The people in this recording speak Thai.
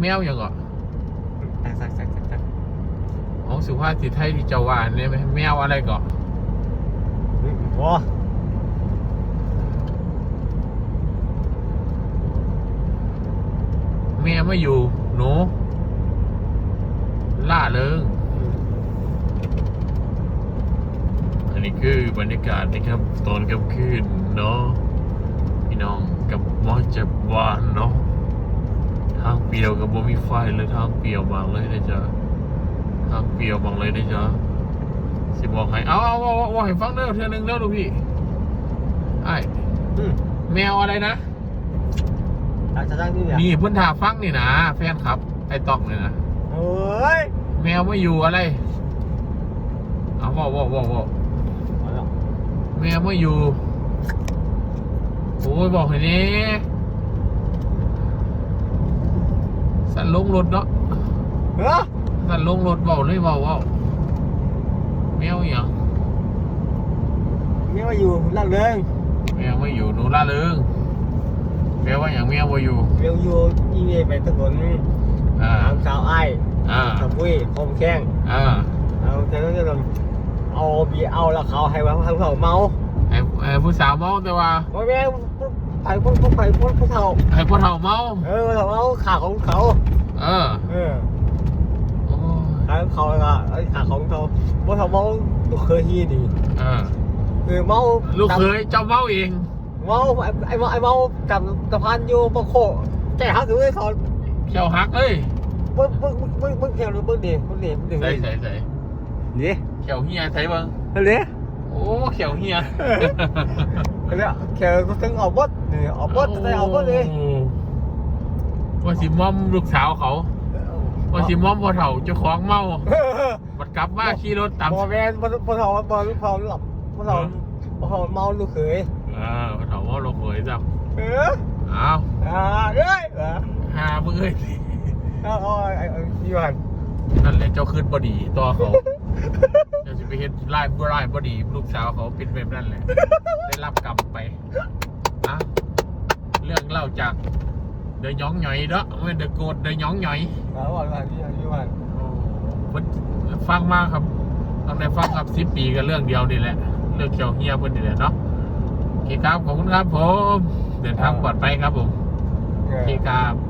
แมวยังก่อสักสักสักสักสักของสุภาพสิทธิ์ไทยที่เจ้าว่าเนี่ยไหมแมวอะไรก่อโอ้แม่ไม่อยู่ หนู ล่าเริงอันนี้คือบรรยากาศนะครับ ตอนกลางคืนเนาะพี่น้องกับมอจับวานเนาะ ทางเปลี่ยวกับบ่มีไฟเลยทางเปลี่ยวมากเลยนะจ๊ะทางเปลี่ยวมากเลยนะจ๊ะสิบอกให้เอาเอาเอาเอาเอาให้ฟังเด้อเทื่อนึงเด้อลูกพี่ไอ้ายอืมแมวอะไรนะสักสักสักนี่เนี่ยนี่เพิ่นถาฟังนี่นะแฟนครับ ไอ้ตอกเนี่ยนะโอ้ยแมวไม่อยู่อะไรเอาว่าว่าว่าว่าเอาแล้วแมวไม่อยู่โอ้ยบอกให้นี่ สั่นลงรถเนาะเฮ้ยสั่นลงรถเบาเลยเบาเบาแมวอย่างนี่มาอยู่ล่างเริงแมวไม่อยู่หนูล่าเริงแปลว่าอย่างแมวไม่อยู่เร็วอยู่อีเมย์ไปตะกนอ่าทางสาวไอ้อ่าตะปุ้ยคมแข้งอ่าเอาแต่ต้องจะเอาบีเอาแล้วเขาให้ว่าทางเขาเมาไอ้ไอ้ผู้สาวเมาแต่ว่าโอ้ยแม่ ไปพวกพวกไปพวกพวกเขาไอ้ผู้เฒ่าเมา เออเขาเอาขาของเขาเออเออโอ้ยขาของเขาก็ไอ้ขาของเขาพวกเขาเมาลูกเคยฮีดีเออคือเมาลูกเคยเจ้าเมาเอง เมาไอ้ไอ้เมาไอ้เมากับสะพานอยู่บางโคแก่หาถือไอ้เขาเขียวหักเลยเบิ้งเบิ้งเบิ้งเบิ้งเขียวหรือเบิ้งดีเบิ้งดีเบิ้งดีใส่ใส่ใส่นี่เขียวเฮียใส่เบิ้งนี่ โอ้เขียวเฮียเนี่ยเขียวก็ถึงออกบดนี่ออกบดได้ออกบดเลยโอ้ว่าสิมอมลูกสาวเขาว่าสิมอมพ่อเฒ่าเจ้าของเมาบัดกลับมาขี่รถตามบอแมนบอพอเขาบอพอหลับพอเขาพอเขาเมาลูกเขยเออพ่อเฒ่าเมาลูกเขยจ้ะเอออ้าวอ่าเอ้ยอ่าหามึงเอ้ยเอาเอาไอ้ไอ้ยูหันนั่นแหละเจ้าคืนบอดีตัวเขา เจ้าสิไปเห็นไล่บ่ไล่บอดีลูกสาวเขาเป็นแบบนั้นแหละ ได้รับกรรมไปอะเรื่องเล่าจากเดยย้องหน่อยเด้อไม่เดยโกดเดยย้องหน่อยเอาก่อนก่อนยูหันยูหันเพิ่นฟังมากครับตั้งแต่ฟังครับสิบปีกับเรื่องเดียวนี่แหละ เรื่องเกี่ยวเฮียเพิ่นนี่แหละเนาะโอเคครับขอบคุณครับผม เดินทางปลอดภัยครับผมโอเคครับ